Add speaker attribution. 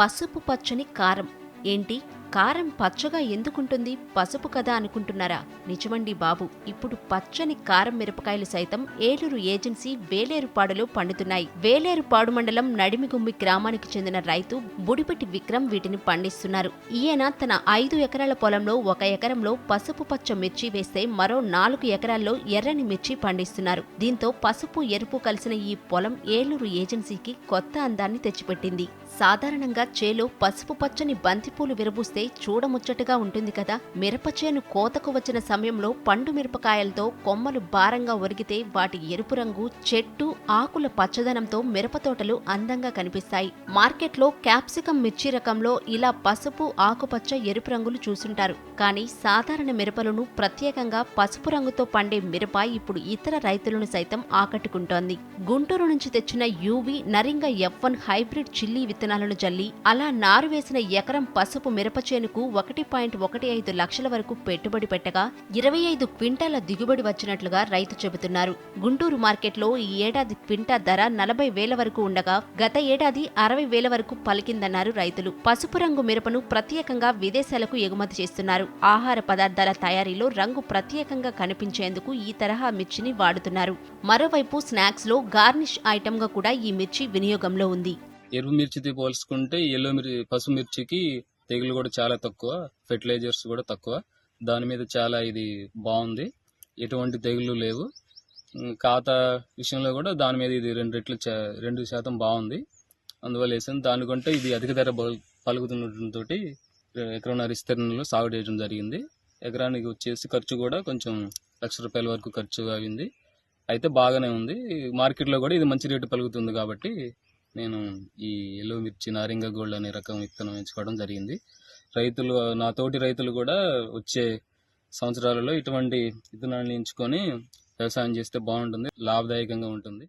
Speaker 1: పసుపు పచ్చని కారం. ఏంటి? కారం పచ్చగా ఎందుకుంటుంది? పసుపు కదా అనుకుంటున్నారా? నిజమండి బాబు. ఇప్పుడు పచ్చని కారం మిరపకాయలు సైతం ఏలూరు ఏజెన్సీ వేలేరుపాడులో పండుతున్నాయి. వేలేరుపాడు మండలం నడిమిగుమ్మి గ్రామానికి చెందిన రైతు బుడిపెట్టి విక్రమ్ వీటిని పండిస్తున్నారు. ఈయన తన ఐదు ఎకరాల పొలంలో ఒక ఎకరంలో పసుపు పచ్చ మిర్చి వేస్తే మరో నాలుగు ఎకరాల్లో ఎర్రని మిర్చి పండిస్తున్నారు. దీంతో పసుపు ఎరుపు కలిసిన ఈ పొలం ఏలూరు ఏజెన్సీకి కొత్త అందాన్ని తెచ్చిపెట్టింది. సాధారణంగా చేలో పసుపు పచ్చని బంతిపూలు విరబూస్తే చూడముచ్చటగా ఉంటుంది కదా. మిరప చేను కోతకు వచ్చిన సమయంలో పండు మిరపకాయలతో కొమ్మలు భారంగా ఒరిగితే వాటి ఎరుపు రంగు చెట్టు ఆకుల పచ్చదనంతో మిరప తోటలు అందంగా కనిపిస్తాయి. మార్కెట్లో క్యాప్సికం మిర్చి రకంలో ఇలా పసుపు ఆకుపచ్చ ఎరుపు రంగులు చూసుంటారు. కానీ సాధారణ మిరపలను ప్రత్యేకంగా పసుపు రంగుతో పండే మిరప ఇప్పుడు ఇతర రైతులను సైతం ఆకట్టుకుంటోంది. గుంటూరు నుంచి తెచ్చిన యూవి నరింగ ఎఫ్ వన్ హైబ్రిడ్ చిల్లీ విత్తనాలను జల్లి అలా నారు వేసిన ఎకరం పసుపు మిరప చేనుకు ఒకటి పాయింట్ ఒకటి ఐదు లక్షల వరకు పెట్టుబడి పెట్టగా ఇరవై ఐదు క్వింటాల దిగుబడి వచ్చినట్లుగా రైతు చెబుతున్నారు. గుంటూరు మార్కెట్లో ఈ ఏడాది క్వింటా ధర నలభై వేల వరకు ఉండగా గత ఏడాది అరవై వేల వరకు పలికిందన్నారు రైతులు. పసుపు రంగు మిరపను ప్రత్యేకంగా విదేశాలకు ఎగుమతి చేస్తున్నారు. ఆహార పదార్థాల తయారీలో రంగు ప్రత్యేకంగా కనిపించేందుకు ఈ తరహా మిర్చిని వాడుతున్నారు. మరోవైపు స్నాక్స్లో గార్నిష్ ఐటమ్గా కూడా ఈ మిర్చి వినియోగంలో ఉంది.
Speaker 2: ఎరుపు మిర్చితో పోల్చుకుంటే ఎల్లో మిర్చి పసుపు మిర్చికి తెగులు కూడా చాలా తక్కువ ఫెర్టిలైజర్స్ కూడా తక్కువ. దాని మీద చాలా ఇది బాగుంది. ఎటువంటి తెగులు లేవు. ఖాతా విషయంలో కూడా దాని మీద ఇది రెండు రెట్లు రెండు శాతం బాగుంది. అందువల్ల వేసాను దానికంటే ఇది అధిక ధర పలు- పలుకుతుండటంతో ఎకరన్నర విస్తీర్ణంలో సాగు చేయడం జరిగింది. ఎకరానికి వచ్చేసి ఖర్చు కూడా కొంచెం లక్ష రూపాయల వరకు ఖర్చు అయింది. అయితే బాగానే ఉంది. మార్కెట్లో కూడా ఇది మంచి రేటు పలుకుతుంది కాబట్టి నేను ఈ ఎల్లో మిర్చి నారింగ గోల్డ్ అనే రకం విత్తనం ఎంచుకోవడం జరిగింది. రైతులు నా తోటి రైతులు కూడా వచ్చే సంవత్సరాలలో ఇటువంటి విత్తనాన్ని ఎంచుకొని వ్యవసాయం చేస్తే బాగుంటుంది లాభదాయకంగా ఉంటుంది.